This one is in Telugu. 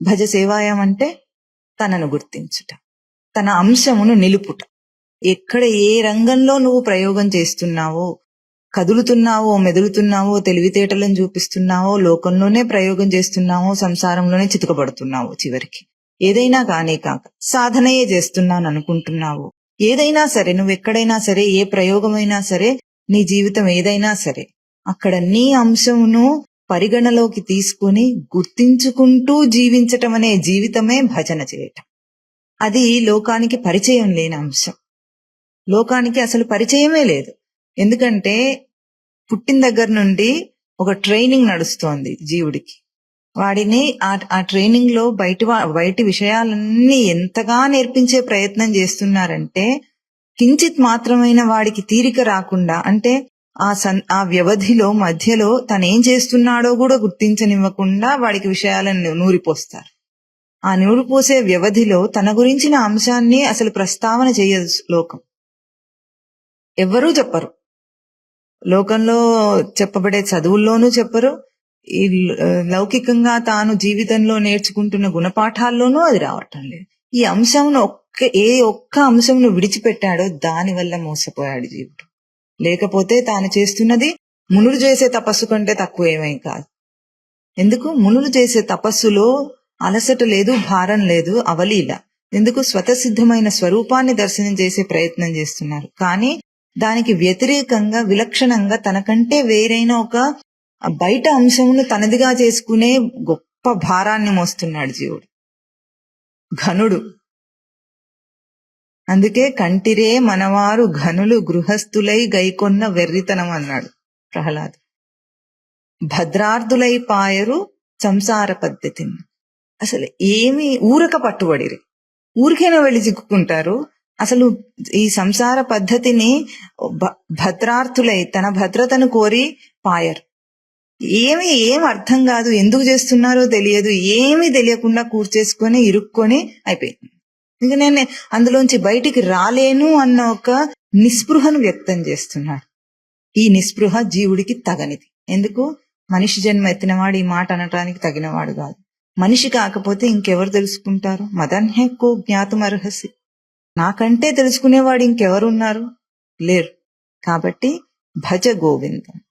భజ సేవాయం అంటే తనను గుర్తించుట తన అంశమును నిలుపుట. ఎక్కడ ఏ రంగంలో నువ్వు ప్రయోగం చేస్తున్నావో కదులుతున్నావో మెదులుతున్నావో తెలివితేటలను చూపిస్తున్నావో లోకంలోనే ప్రయోగం చేస్తున్నావో సంసారంలోనే చితుకబడుతున్నావో చివరికి. ఏదైనా కానే కాక సాధనయే చేస్తున్నాను అనుకుంటున్నావు ఏదైనా సరే నువ్వు ఎక్కడైనా సరే ఏ ప్రయోగమైనా సరే నీ జీవితం ఏదైనా సరే అక్కడ నీ అంశమును పరిగణలోకి తీసుకుని గుర్తించుకుంటూ జీవించటం అనే జీవితమే భజన చేయటం. అది లోకానికి పరిచయం లేని అంశం. లోకానికి అసలు పరిచయమే లేదు. ఎందుకంటే పుట్టిన దగ్గర నుండి ఒక ట్రైనింగ్ నడుస్తోంది జీవుడికి. వాడిని ఆ ఆ ట్రైనింగ్లో బయట బయటి విషయాలన్నీ ఎంతగా నేర్పించే ప్రయత్నం చేస్తున్నారంటే కించిత్ మాత్రమైన వాడికి తీరిక రాకుండా అంటే ఆ సన్ ఆ వ్యవధిలో మధ్యలో తను ఏం చేస్తున్నాడో కూడా గుర్తించనివ్వకుండా వాడికి విషయాలను నూరిపోస్తారు. ఆ నూరిపోసే వ్యవధిలో తన గురించిన అంశాన్ని అసలు ప్రస్తావన చేయదు లోకం. ఎవ్వరూ చెప్పరు. లోకంలో చెప్పబడే చదువుల్లోనూ చెప్పరు. ఈ లౌకికంగా తాను జీవితంలో నేర్చుకుంటున్న గుణపాఠాల్లోనూ అది రావటం లేదు. ఈ అంశంను ఒక్క ఏ ఒక్క అంశంను విడిచిపెట్టాడో దాని వల్ల మోసపోయాడు జీవుడు. లేకపోతే తాను చేస్తున్నది మునులు చేసే తపస్సు కంటే తక్కువ ఏమీ కాదు. ఎందుకు? మునులు చేసే తపస్సులో అలసట లేదు భారం లేదు అవలీల. ఎందుకు? స్వతసిద్ధమైన స్వరూపాన్ని దర్శనం చేసే ప్రయత్నం చేస్తున్నారు. కానీ దానికి వ్యతిరేకంగా విలక్షణంగా తనకంటే వేరైన ఒక బయట అంశమును తనదిగా చేసుకునే గొప్ప భారాన్ని మోస్తున్నాడు జీవుడు. ఘనుడు. అందుకే కంటిరే మనవారు ఘనులు గృహస్థులై గైకొన్న వెర్రితనం అన్నాడు ప్రహ్లాద్. భద్రార్థులై పాయరు సంసార పద్ధతిని. అసలు ఏమి ఊరక పట్టుబడిరి. ఊరికైనా వెళ్ళి చిక్కుకుంటారు? అసలు ఈ సంసార పద్ధతిని భద్రార్థులై తన భద్రతను కోరి పాయరు. ఏమి ఏం అర్థం కాదు. ఎందుకు చేస్తున్నారో తెలియదు. ఏమీ తెలియకుండా కూర్చేసుకొని ఇరుక్కొని అయిపోయింది. ఇంకా నేను అందులోంచి బయటికి రాలేను అన్న ఒక నిస్పృహను వ్యక్తం చేస్తున్నాడు. ఈ నిస్పృహ జీవుడికి తగనిది. ఎందుకు? మనిషి జన్మ ఎత్తినవాడు ఈ మాట అనటానికి తగినవాడు కాదు. మనిషి కాకపోతే ఇంకెవరు తెలుసుకుంటారు? మదన్హెక్కో జ్ఞాతమర్హసి నాకంటే తెలుసుకునేవాడు ఇంకెవరున్నారు? లేరు. కాబట్టి భజ గోవిందం.